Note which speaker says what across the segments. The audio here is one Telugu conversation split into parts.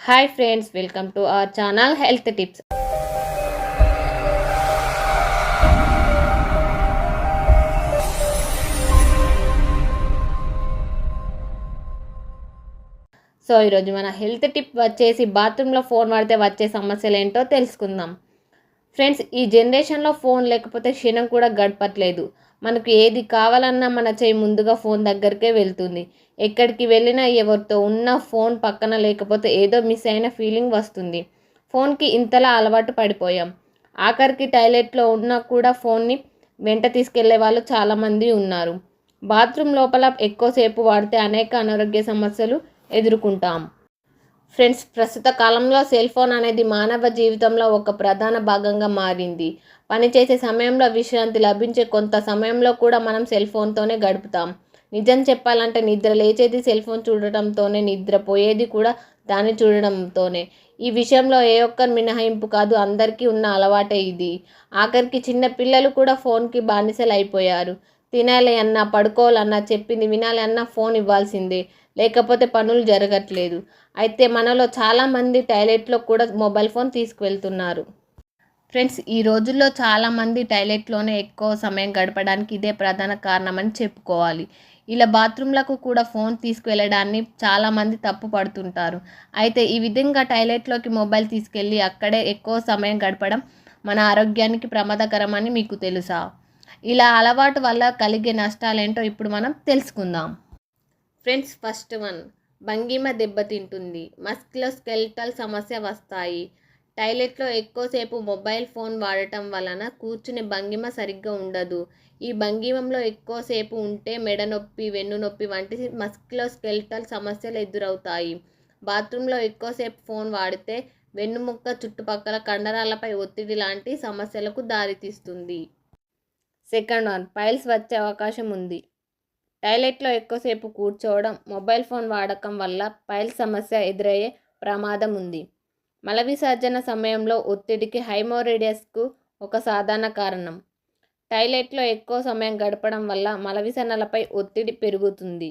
Speaker 1: Hi friends welcome to our channel health tips so ఈరోజు మన హెల్త్ టిప్ వచ్చేసి బాత్రూంలో ఫోన్ వాడితే వచ్చే సమస్యలు ఏంటో తెలుసుకుందాం. ఫ్రెండ్స్ ఈ జనరేషన్లో ఫోన్ లేకపోతే క్షణం కూడా గడపట్లేదు. మనకు ఏది కావాలన్నా మన చేయి ముందుగా ఫోన్ దగ్గరికే వెళ్తుంది. ఎక్కడికి వెళ్ళినా ఎవరితో ఉన్న ఫోన్ పక్కన లేకపోతే ఏదో మిస్ అయిన ఫీలింగ్ వస్తుంది. ఫోన్కి ఇంతలా అలవాటు పడిపోయాం. ఆఖరికి టాయిలెట్లో ఉన్నా కూడా ఫోన్ని వెంట తీసుకెళ్ళే వాళ్ళు చాలామంది ఉన్నారు. బాత్రూమ్ లోపల ఎక్కువసేపు వాడితే అనేక అనారోగ్య సమస్యలు ఎదుర్కొంటాం. ఫ్రెండ్స్ ప్రస్తుత కాలంలో సెల్ ఫోన్ అనేది మానవ జీవితంలో ఒక ప్రధాన భాగంగా మారింది. పనిచేసే సమయంలో విశ్రాంతి లభించే కొంత సమయంలో కూడా మనం సెల్ ఫోన్తోనే గడుపుతాం. నిజం చెప్పాలంటే నిద్ర లేచేది సెల్ ఫోన్ చూడటంతోనే నిద్రపోయేది కూడా దాన్ని చూడడంతోనే ఈ విషయంలో ఏ ఒక్కరు మినహాయింపు కాదు అందరికీ ఉన్న అలవాటే ఇది. ఆఖరికి చిన్న పిల్లలు కూడా ఫోన్కి బానిసలు అయిపోయారు తినాలి అన్నా పడుకోవాలన్నా చెప్పింది వినాలి అన్నా ఫోన్ ఇవ్వాల్సిందే. లేకపోతే పనులు జరగట్లేదు. అయితే మనలో చాలామంది టాయిలెట్లో కూడా మొబైల్ ఫోన్ తీసుకువెళ్తున్నారు. ఫ్రెండ్స్ ఈ రోజుల్లో చాలామంది టాయిలెట్లోనే ఎక్కువ సమయం గడపడానికి ఇదే ప్రధాన కారణమని చెప్పుకోవాలి. ఇలా బాత్రూంలకు కూడా ఫోన్ తీసుకువెళ్ళడాన్ని చాలామంది తప్పు పడుతుంటారు. అయితే ఈ విధంగా టాయిలెట్లోకి మొబైల్ తీసుకెళ్ళి అక్కడే ఎక్కువ సమయం గడపడం మన ఆరోగ్యానికి ప్రమాదకరమని మీకు తెలుసా? ఇలా అలవాటు వల్ల కలిగే నష్టాలేంటో ఇప్పుడు మనం తెలుసుకుందాం. Friends first one. భంగిమ దెబ్బతింటుంది మస్క్లో స్కెల్టల్ సమస్య వస్తాయి. టాయిలెట్లో ఎక్కువసేపు మొబైల్ ఫోన్ వాడటం వలన కూర్చునే భంగిమ సరిగ్గా ఉండదు. ఈ భంగిమంలో ఎక్కువసేపు ఉంటే మెడ నొప్పి వెన్ను నొప్పి వంటి మస్క్లోస్కెల్టల్ సమస్యలు ఎదురవుతాయి. బాత్రూంలో ఎక్కువసేపు ఫోన్ వాడితే వెన్నుముక్క చుట్టుపక్కల కండరాలపై ఒత్తిడి లాంటి సమస్యలకు దారితీస్తుంది. Second one. పైల్స్ వచ్చే అవకాశం ఉంది. టాయిలెట్లో ఎక్కువసేపు కూర్చోవడం మొబైల్ ఫోన్ వాడకం వల్ల పైల్ సమస్య ఎదురయ్యే ప్రమాదం ఉంది. మల విసర్జన సమయంలో ఒత్తిడికి హైమోరేడియస్కు ఒక సాధారణ కారణం. టాయిలెట్లో ఎక్కువ సమయం గడపడం వల్ల మలవిసనలపై ఒత్తిడి పెరుగుతుంది.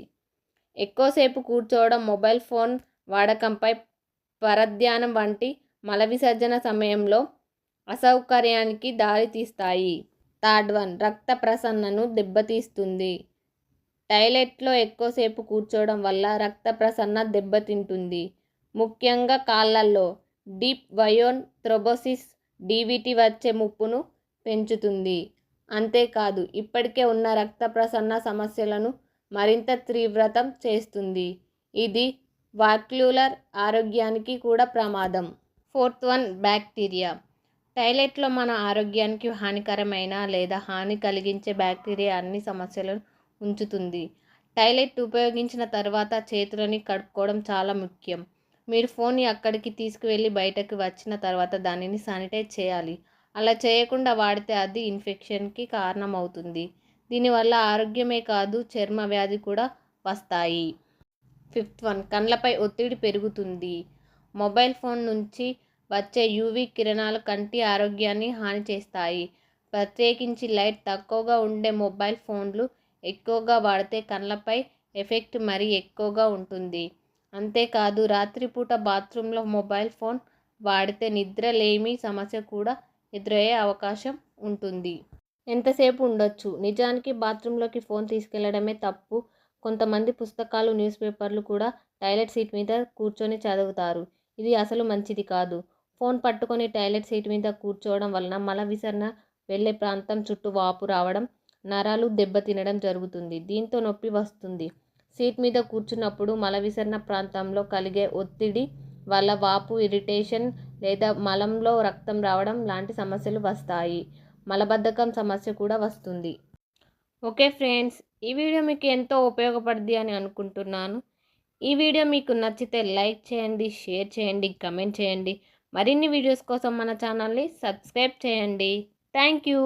Speaker 1: ఎక్కువసేపు కూర్చోవడం మొబైల్ ఫోన్ వాడకంపై పరధ్యానం వంటి మల విసర్జన సమయంలో అసౌకర్యానికి దారితీస్తాయి. థర్డ్ వన్ రక్త ప్రసన్నను దెబ్బతీస్తుంది. టాయిలెట్లో ఎక్కువసేపు కూర్చోవడం వల్ల రక్త ప్రసరణ దెబ్బతింటుంది. ముఖ్యంగా కాళ్ళల్లో డీప్ వయోన్ థ్రోబోసిస్ డీవిటీ వచ్చే ముప్పును పెంచుతుంది. అంతేకాదు ఇప్పటికే ఉన్న రక్త ప్రసరణ సమస్యలను మరింత తీవ్రతం చేస్తుంది. ఇది వాక్యులర్ ఆరోగ్యానికి కూడా ప్రమాదం. Fourth one bacteria. టాయిలెట్లో మన ఆరోగ్యానికి హానికరమైన లేదా హాని కలిగించే బ్యాక్టీరియా అన్ని సమస్యలను ఉంచుతుంది. టాయిలెట్ ఉపయోగించిన తర్వాత చేతులని కడుక్కోవడం చాలా ముఖ్యం. మీరు ఫోన్ని అక్కడికి తీసుకువెళ్ళి బయటకు వచ్చిన తర్వాత దానిని శానిటైజ్ చేయాలి. అలా చేయకుండా వాడితే అది ఇన్ఫెక్షన్కి కారణమవుతుంది. దీనివల్ల ఆరోగ్యమే కాదు చర్మ వ్యాధి కూడా వస్తాయి. ఫిఫ్త్ వన్ కళ్ళపై ఒత్తిడి పెరుగుతుంది. మొబైల్ ఫోన్ నుంచి వచ్చే యూవీ కిరణాలు కంటి ఆరోగ్యాన్ని హాని చేస్తాయి. ప్రత్యేకించి లైట్ తక్కువగా ఉండే మొబైల్ ఫోన్లు ఎక్కువగా వాడితే కళ్ళపై ఎఫెక్ట్ మరీ ఎక్కువగా ఉంటుంది. అంతేకాదు రాత్రిపూట బాత్రూంలో మొబైల్ ఫోన్ వాడితే నిద్ర లేమి సమస్య కూడా ఎదురయ్యే అవకాశం ఉంటుంది. ఎంతసేపు ఉండొచ్చు? నిజానికి బాత్రూంలోకి ఫోన్ తీసుకెళ్ళడమే తప్పు. కొంతమంది పుస్తకాలు న్యూస్ పేపర్లు కూడా టాయిలెట్ సీట్ మీద కూర్చొని చదువుతారు. ఇది అసలు మంచిది కాదు. ఫోన్ పట్టుకొని టాయిలెట్ సీట్ మీద కూర్చోవడం వలన మల విసరణ వెళ్ళే ప్రాంతం చుట్టూ వాపు రావడం నరాలు దెబ్బతినడం జరుగుతుంది. దీంతో నొప్పి వస్తుంది. సీట్ మీద కూర్చున్నప్పుడు మల విసరణ ప్రాంతంలో కలిగే ఒత్తిడి వల్ల వాపు ఇరిటేషన్ లేదా మలంలో రక్తం రావడం లాంటి సమస్యలు వస్తాయి. మలబద్ధకం సమస్య కూడా వస్తుంది. ఓకే ఫ్రెండ్స్ ఈ వీడియో మీకు ఎంతో ఉపయోగపడుద్ది అని అనుకుంటున్నాను. ఈ వీడియో మీకు నచ్చితే లైక్ చేయండి షేర్ చేయండి కమెంట్ చేయండి. మరిన్ని వీడియోస్ కోసం మన ఛానల్ని సబ్స్క్రైబ్ చేయండి. Thank you.